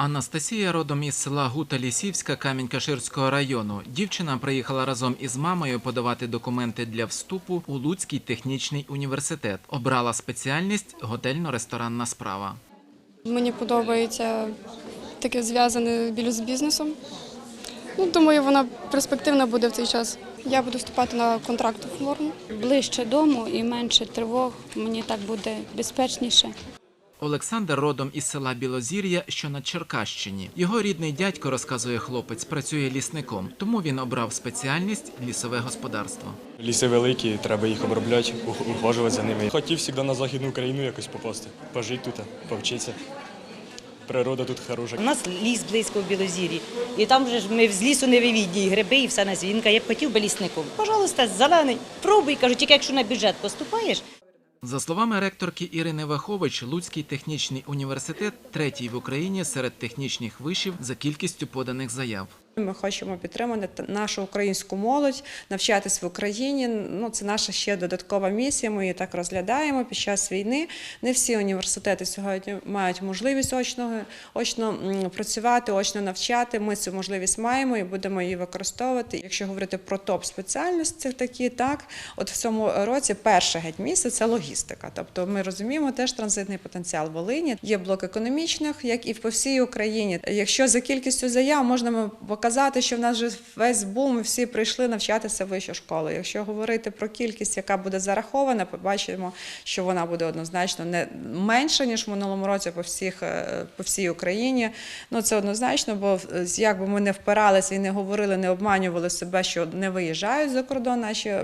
Анастасія родом із села Гута Лісівська Камінь-Каширського району. Дівчина приїхала разом із мамою подавати документи для вступу у Луцький технічний університет. Обрала спеціальність готельно-ресторанна справа. Мені подобається таке зв'язане більш з бізнесом. Ну, думаю, вона перспективна буде в цей час. Я буду вступати на контрактну форму. ближче дому і менше тривог. Мені так буде безпечніше. Олександр родом із села Білозір'я, що на Черкащині. Його рідний дядько, розказує хлопець, працює лісником, тому він обрав спеціальність лісове господарство. Ліси великі, треба їх обробляти, ух- ухажувати за ними. Хотів завжди на Західну Україну якось попасти, пожити тут, повчитися. Природа тут хороша. У нас ліс близько в Білозір'ї. І там вже ж ми з лісу не вивідні, і гриби, і все на каже, я б хотів би лісником. Пожалуйста, зелений, пробуй, кажу, тільки якщо на бюджет поступаєш, За словами ректорки Ірини Вахович, Луцький технічний університет третій в Україні серед технічних вишів за кількістю поданих заяв. Ми хочемо підтримати нашу українську молодь, навчатись в Україні. Ну це наша ще додаткова місія. Ми її так розглядаємо під час війни. Не всі університети сьогодні мають можливість очно, очно працювати, очно навчати. Ми цю можливість маємо і будемо її використовувати. Якщо говорити про топ спеціальності, такі так, от в цьому році перше геть місце це логістика. Тобто ми розуміємо теж транзитний потенціал Волині. Є блок економічних, як і по всій Україні. Якщо за кількістю заяв можна ми показати, що в нас вже весь бум, і всі прийшли навчатися в вищу школу. Якщо говорити про кількість, яка буде зарахована, побачимо, що вона буде однозначно не менша ніж в минулому році по всіх е, по всій Україні. Ну це однозначно, бо як би ми не впиралися і не говорили, не обманювали себе, що не виїжджають за кордон наші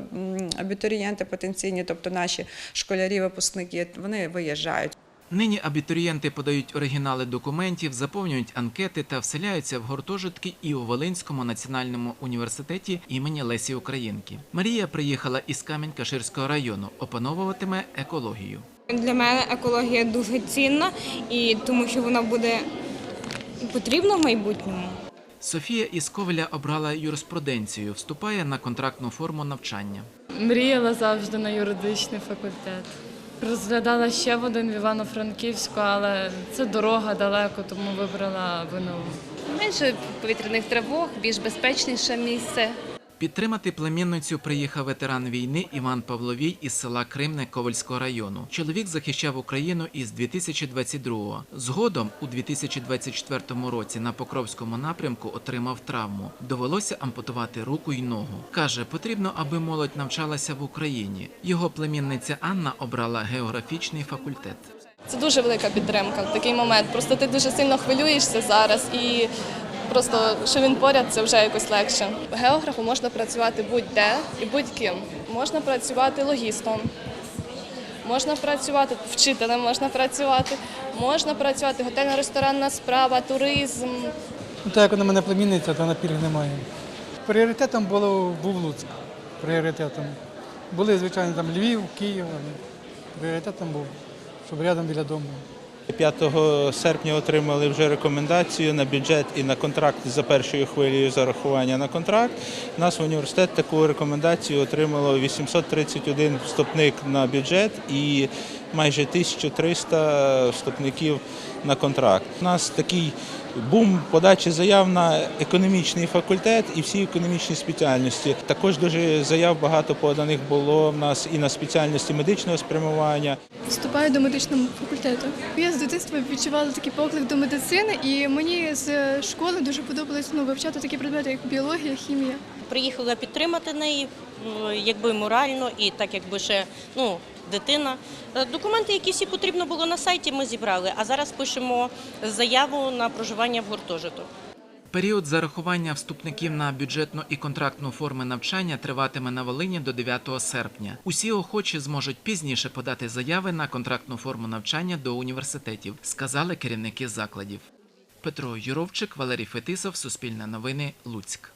абітурієнти потенційні, тобто наші школярі, випускники, вони виїжджають. Нині абітурієнти подають оригінали документів, заповнюють анкети та вселяються в гуртожитки і у Волинському національному університеті імені Лесі Українки. Марія приїхала із Камінь-Каширського району, опановуватиме екологію. Для мене екологія дуже цінна, і тому що вона буде потрібна в майбутньому. Софія із Ковеля обрала юриспруденцію, вступає на контрактну форму навчання. Мріяла завжди на юридичний факультет. Розглядала ще в один в Івано-Франківську, але це дорога далеко, тому вибрала ВНУ. Менше повітряних тривог, більш безпечніше місце. Підтримати племінницю приїхав ветеран війни Іван Павловій із села Кримне Ковальського району. Чоловік захищав Україну із 2022-го. Згодом у 2024 році на Покровському напрямку отримав травму. Довелося ампутувати руку й ногу. Каже, потрібно, аби молодь навчалася в Україні. Його племінниця Анна обрала географічний факультет. Це дуже велика підтримка в такий момент. Просто ти дуже сильно хвилюєшся зараз і просто що він поряд, це вже якось легше. Географом можна працювати будь-де і будь-ким. Можна працювати логістом, можна працювати вчителем, можна працювати, можна працювати готельно-ресторанна справа, туризм. Ну, так як вона мене племінниця, то на пільг немає. Пріоритетом було, був Луцьк. Пріоритетом. Були, звичайно, там Львів, Київ, але пріоритетом був, щоб рядом біля дому. 5 серпня отримали вже рекомендацію на бюджет і на контракт за першою хвилею зарахування на контракт. Нас в університет таку рекомендацію отримало 831 вступник на бюджет і майже 1300 вступників на контракт. У нас такий бум подачі заяв на економічний факультет і всі економічні спеціальності. Також дуже заяв багато поданих було в нас і на спеціальності медичного спрямування. Вступаю до медичного факультету. Я з дитинства відчувала такий поклик до медицини, і мені з школи дуже подобалось ну, вивчати такі предмети, як біологія, хімія. приїхала підтримати неї, ну, якби морально і так якби ще ну, дитина. Е, Документи, які всі потрібно було на сайті, ми зібрали, а зараз пишемо заяву на проживання в гуртожиток. Період зарахування вступників на бюджетну і контрактну форми навчання триватиме на Волині до 9 серпня. Усі охочі зможуть пізніше подати заяви на контрактну форму навчання до університетів, сказали керівники закладів. Петро Юровчик, Валерій Фетисов, Суспільне новини, Луцьк.